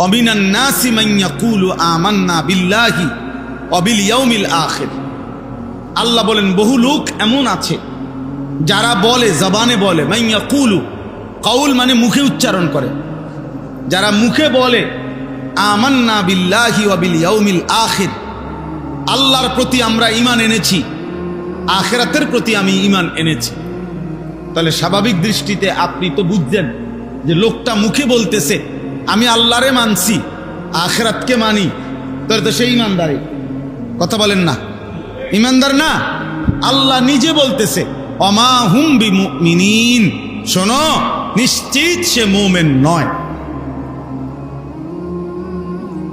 মাইয়া কুলু আমান্না বিল্লাহি অবিল আল্লাহ বলেন, বহু লোক এমন আছে, যারা বলে, জবানে বলে মাইয়া কুলু কাউল মানে মুখে উচ্চারণ করে। যারা মুখে বলে, আমান্না বিল্লাহি অবিল ইয়াউমিল আখির, আল্লাহর প্রতি আমরা ইমান এনেছি, আখেরাতের প্রতি আমি ইমান এনেছি। তাহলে স্বাভাবিক দৃষ্টিতে আপনি তো বুঝছেন যে লোকটা মুখে বলতেছে আমি আল্লাহরে মানছি, আখেরাতকে মানি। তাহলে তো সেই ইমানদারি। কথা বলেন না। ইমানদার না, আল্লাহ নিজে বলতেছে, অমা হুম বিমিন শোনো, নিশ্চিত সে মোমেন নয়।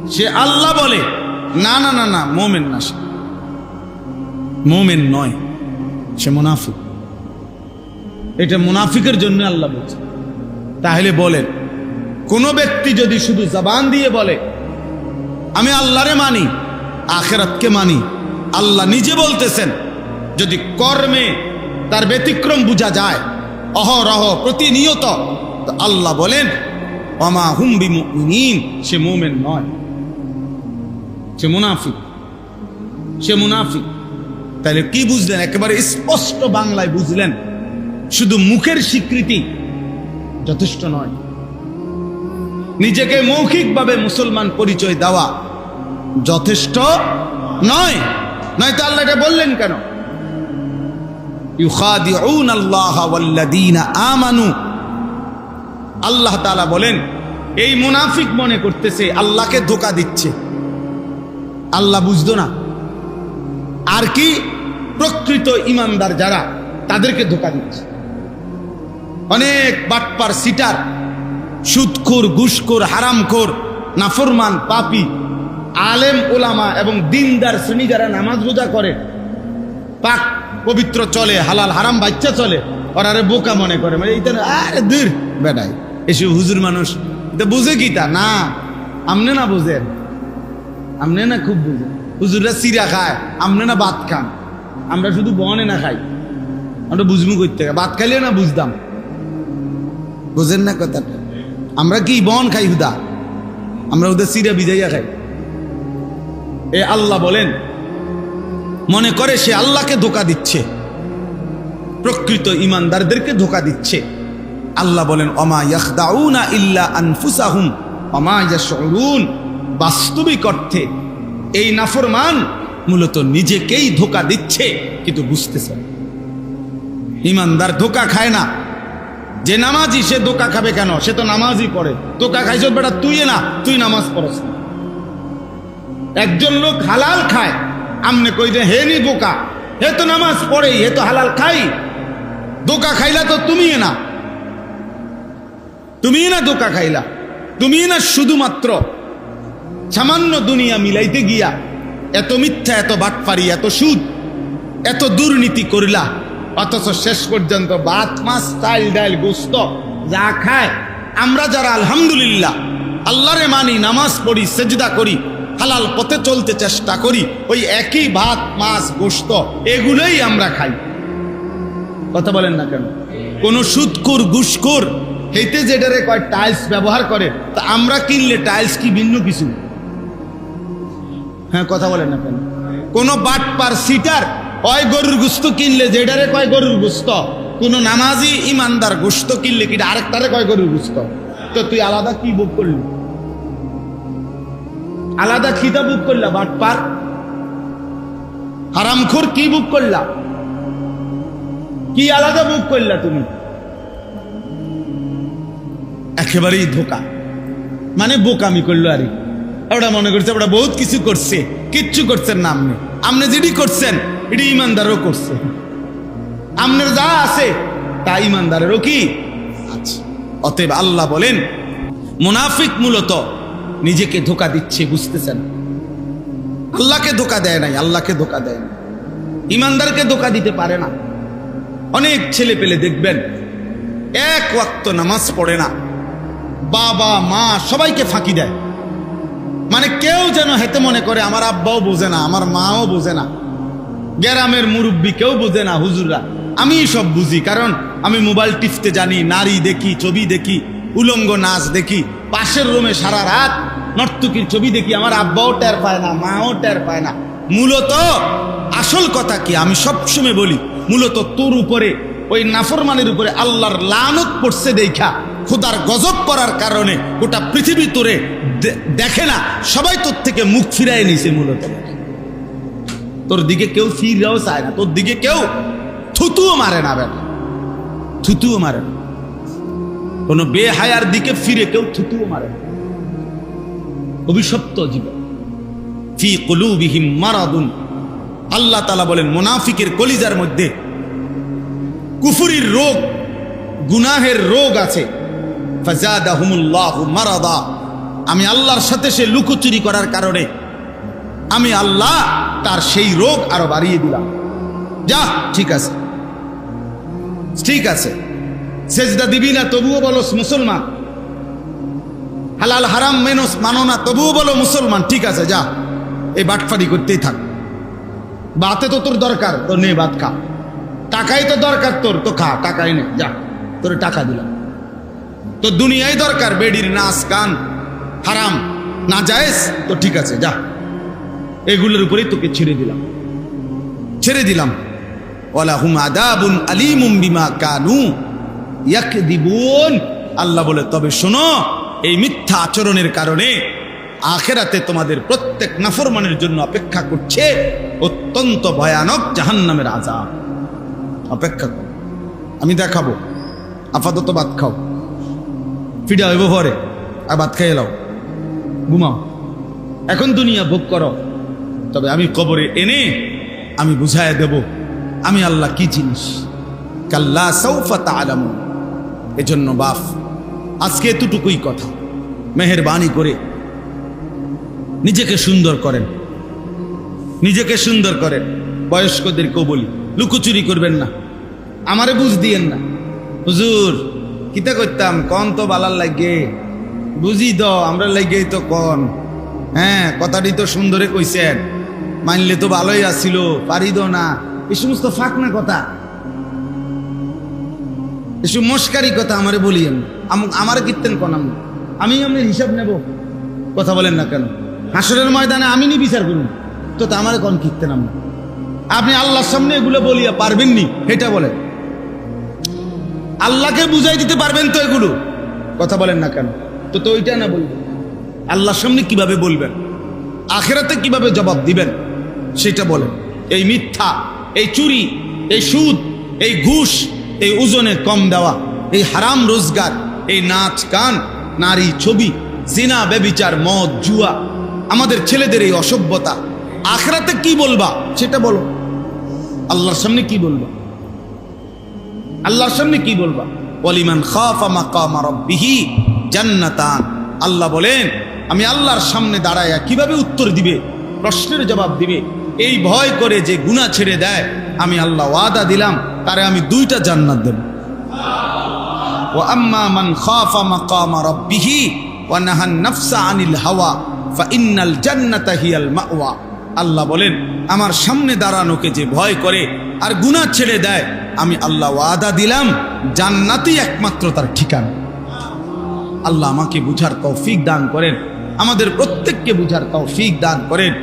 সে আল্লাহ বলে, না না না না, মোমেন না সে। মোমেন নয়, সে মুনাফিক। এটা মুনাফিকের জন্য আল্লাহ বলছে। তাহলে বলেন কোন ব্যক্তি যদি শুধু জবান দিয়ে বলে, আমি আল্লাহরে মানি, আখেরাতকে মানি, আল্লাহ নিজে বলতেছেন, যদি কর্মে তার ব্যতিক্রম বোঝা যায়, অহরহ প্রতিনিয়ত আল্লাহ বলেন অমা মুমিনিন সে মোমেন নয়। সে মুনাফিক। সে মুনাফিক। তাহলে কি বুঝলেন? একেবারে স্পষ্ট বাংলায় বুঝলেন। শুধু মুখের স্বীকৃতি যথেষ্ট নয়। নিজেকে মৌখিকভাবে মুসলমান পরিচয় দেওয়া যথেষ্ট নয়। নয়তো আল্লাহ এটা বললেন কেন? আমানু। আল্লাহ তাআলা বলেন, এই মুনাফিক মনে করতেছে, আল্লাহকে ধোকা দিচ্ছে। আল্লাহ বুঝতো না। আর কি? প্রকৃত ইমানদার যারা, তাদেরকে ধোকা দিচ্ছে। অনেক বাটপার, সিটার সুদখোর ঘুষখোর হারামখোর, নাফরমান, পাপি, আলেম ওলামা এবং দিনদার শ্রেণি যারা নামাজ রোজা করে। পাক পবিত্র চলে, হালাল, হারাম বাচ্চা চলে, ওরা আরে বোকা মনে করে। মানে এইটা আরে দূর। বেটাই এসব হুজুর মানুষ, এটা বুঝে কি তা? না, আমনে না বুঝেন। আমনে না খুব বুঝেন। হুজুররা চিরা খায়, আমনে না ভাত খান। আমরা শুধু বনে না খাই। আমরা বুঝব করতে ভাত খাইলে না বুঝতাম। বুঝেন না কথাটা। আমরা কি বন খাই, হুদা? আমরা হুদা সিরা বিজাইয়া খাই। এ আল্লাহ বলেন, মনে করে সে আল্লাহকে ধোকা দিচ্ছে। প্রকৃত ইমানদারদেরকে ধোকা দিচ্ছে। আল্লাহ বলেন, অমা ইল্লা আনফুসাহুম, অমা বাস্তবিক অর্থে এই নাফরমান মূলত নিজেকেই ধোকা দিচ্ছে, কিন্তু বুঝতেছে। ইমানদার ধোকা খায় না। যে নামাজি সে দোকা খাবে কেন? সে তো নামাজই পড়ে। ধোকা খাইছ, বেটা তুই না, তুই নামাজ পড়স না। একজন লোক হালাল খায়। আমনে কই যে, হে নি বোকা হে তো নামাজ পড়ে হে তো হালাল খাই। দোকা খাইলা তো তুমি না। তুমি না দোকা খাইলা। তুমি না শুধুমাত্র সামান্য দুনিয়া মিলাইতে গিয়া এত মিথ্যা, এত বাটপারি, এত সুদ, এত দুর্নীতি করিলা। অথচ শেষ পর্যন্ত ভাত মাছ চাল ডাল, গোস্ত যা খায়, আমরা যারা আলহামদুলিল্লাহ আল্লাহরে মানি, নামাজ পড়ি, সেজদা করি, হালাল পথে চলতে চেষ্টা করি, ওই একই ভাত, মাছ, গোস্ত এগুলোই আমরা খাই। কথা বলেন না কেন? কোন সুদকুর ঘুষখোর হেতে যেটারে কয় টাইলস ব্যবহার করে, তা আমরা কিনলে টাইলস কি ভিন্ন কিছু? হ্যাঁ কথা বলেন না কেন? কোন বাটপার, সিটার কয় গরুর গুস্ত কিনলে যেটারে কয় গরুর গুস্ত? কোন নামাজি ইমানদার গুস্ত কিনলে কি আরেকটারে কয় গরুর গুস্ত? তো তুই আলাদা কি বুক করলি? আলাদা খিদা বুক করলা বাটপার হারামখোর কি বুক করলা? কি আলাদা বুক করলা তুমি? একেবারেই ধোকা। মানে বোকামি করল আরে। ওটা মনে করছে ওটা বহুত কিছু করছে, কিচ্ছু করছেন না আপনি। আপনি যেটি করছেন এটি ইমানদারও করছে। আপনার যা আছে, তা ইমানদারেরও কি আছে? অতএব আল্লাহ বলেন, মুনাফিক মূলত নিজেকে ধোকা দিচ্ছে, বুঝতেছেন? আল্লাহকে ধোকা দেয় নাই, আল্লাহকে ধোকা দেয় না ইমানদারকে ধোকা দিতে পারে না। অনেক ছেলে পেলে দেখবেন, এক ওয়াক্ত নামাজ পড়ে না। বাবা, মা সবাইকে ফাঁকি দেয়। মানে কেউ যেন হেতে মনে করে, আমার আব্বাও বোঝে না, আমার মাও বোঝে না। গ্রামের মুরব্বী কেউ বোঝে না হুজুররা। আমি সব বুঝি, কারণ আমি মোবাইল টিপতে জানি, নারী দেখি, ছবি দেখি, উলঙ্গ নাচ দেখি, পাশের রুমে সারা রাত নর্তকীর ছবি দেখি, আমার আব্বাও টের পায় না, মাও টের পায় না। মূলত আসল কথা কি, আমি সবসময় বলি, মূলত তোর উপরে, ওই নাফরমানের উপরে আল্লাহর লানত পড়ছে দেখা, খোদার গজব করার কারণে গোটা পৃথিবী তোরে দেখে না, সবাই তোর থেকে মুখ ফিরাই নিছে মূলত। তোর দিকে কেউ ফিরাও চায় না। তোর দিকে কেউ থুতুও মারে না বেটা। থুতুও মারে না। কোন বেহায়ার দিকে ফিরে কেউ থুতুও মারে না। অভিশপ্ত জীবন। ফি কলুবিহিম মারাদুন। আল্লাহ তালা বলেন, মোনাফিকের কলিজার মধ্যে কুফুরির রোগ, গুনাহের রোগ আছে। ফাজাদাহুমুল্লাহু মারাদা। আমি আল্লাহর সাথে সে লুকোচুরি করার কারণে আমি আল্লাহ তার সেই রোগ আরও বাড়িয়ে দিলাম। যা, ঠিক আছে। ঠিক আছে। সেজদা দিবি না, তবুও বলো মুসলমান। হালাল হারাম মেনস মানো না, তবুও বলো মুসলমান। ঠিক আছে, যা। এই বাটফারি করতেই থাক। বাতে তো তোর দরকার, তো নে বাত খা। টাকাই তো দরকার তোর, তো খা, টাকাই নে, যা। তোর টাকা দিলাম। তো দুনিয়ায় দরকার, বেডির নাচ, গান, হারাম। না যায়স তো ঠিক আছে, যা। এগুলোর উপরেই তোকে ছেড়ে দিলাম। ছেড়ে দিলাম। ওয়ালা হুম আদাবুন আলিমুম বিমা কানু ইয়াকদিবুন। আল্লাহ বলে, তবে শোনো, এই মিথ্যা আচরণের কারণে আখেরাতে তোমাদের প্রত্যেক নাফরমানের জন্য অপেক্ষা করছে অত্যন্ত ভয়ানক জাহান্নামের আজাব অপেক্ষা কর। আমি দেখাবো। আপাতত ভাত খাও। ফিডা হইব পরে আর ভাত খাইয়ে লাও। ঘুমাও। এখন দুনিয়া ভোগ করো। তবে আমি কবরে এনে আমি বুঝায় দেব, আমি আল্লাহ কি জিনিস? কাল্লা সৌফা তালামু এজন্য বাফ আজকে এতটুকুই কথা। মেহরবানি করে নিজেকে সুন্দর করেন। নিজেকে সুন্দর করেন। বয়স্কদেরকেও বলি লুকোচুরি করবেন না। আমারে বুঝ দিয়েন না। হুজুর, কিতা করতাম? কন তো বালার লাগে। বুঝি তো আমরা লাগেই তো কন। হ্যাঁ কথাটি তো সুন্দরে কইছেন। মানলে তো ভালোই আসছিল পারি তো না। এই সমস্ত ফাঁক না কথা এসব মস্কারি কথা আমারে বলিয়েন আমার কীর্তেন কনাম আমি। আপনার হিসাব নেব। কথা বলেন না কেন? হাসরের ময়দানে আমি নি বিচার করুন। তো তা আমার কন কীর্তেন আমরা আপনি আল্লাহর সামনে এগুলো বলিয়া পারবেন পারবেননি এটা বলেন। আল্লাহকে বুঝাই দিতে পারবেন তো এগুলো। কথা বলেন না কেন? তো তো ওইটা না বলবেন। আল্লাহর সামনে কীভাবে বলবেন? আখেরাতে কীভাবে জবাব দিবেন? সেটা বলেন এই মিথ্যা, এই চুরি, এই সুদ, এই ঘুষ, এই ওজনে কম দেওয়া, এই হারাম রোজগার, এই নাচ গান, নারী ছবি, জিনা বেবিচার মদ, জুয়া, আমাদের ছেলেদের এই অসভ্যতা। আখরাতে কি বলবা? সেটা বলো। আল্লাহর সামনে কি বলবা? আল্লাহর সামনে কি বলবা? ওয়ালিমান খাফা মাকামা রাব্বিহি জান্নাতান। আল্লাহ বলেন, আমি আল্লাহর সামনে দাঁড়ায়া কীভাবে উত্তর দিবে? প্রশ্নের জবাব দিবে। এই ভয় করে যে গুনাহ ছেড়ে দেয়, আমি আল্লাহ ওয়াদা দিলাম, তারে আমি দুইটা জান্নাত দেব। ও আম্মা মান খাফা মাকামা রাব্বিহি ওয়া নাহান নাফসা আনিল হাওয়া, ফা ইন্নাল জান্নাতা হিয়াল মাওয়া। আল্লাহ বলেন, আমার সামনে দাঁড়ানোকে যে ভয় করে আর গুনাহ ছেড়ে দেয়, আমি আল্লাহ ওয়াদা দিলাম, জান্নাতই একমাত্র তার ঠিকানা। আল্লাহ আমাকে বুঝার তৌফিক দান করেন, আমাদের প্রত্যেককে বুঝার তৌফিক দান করেন।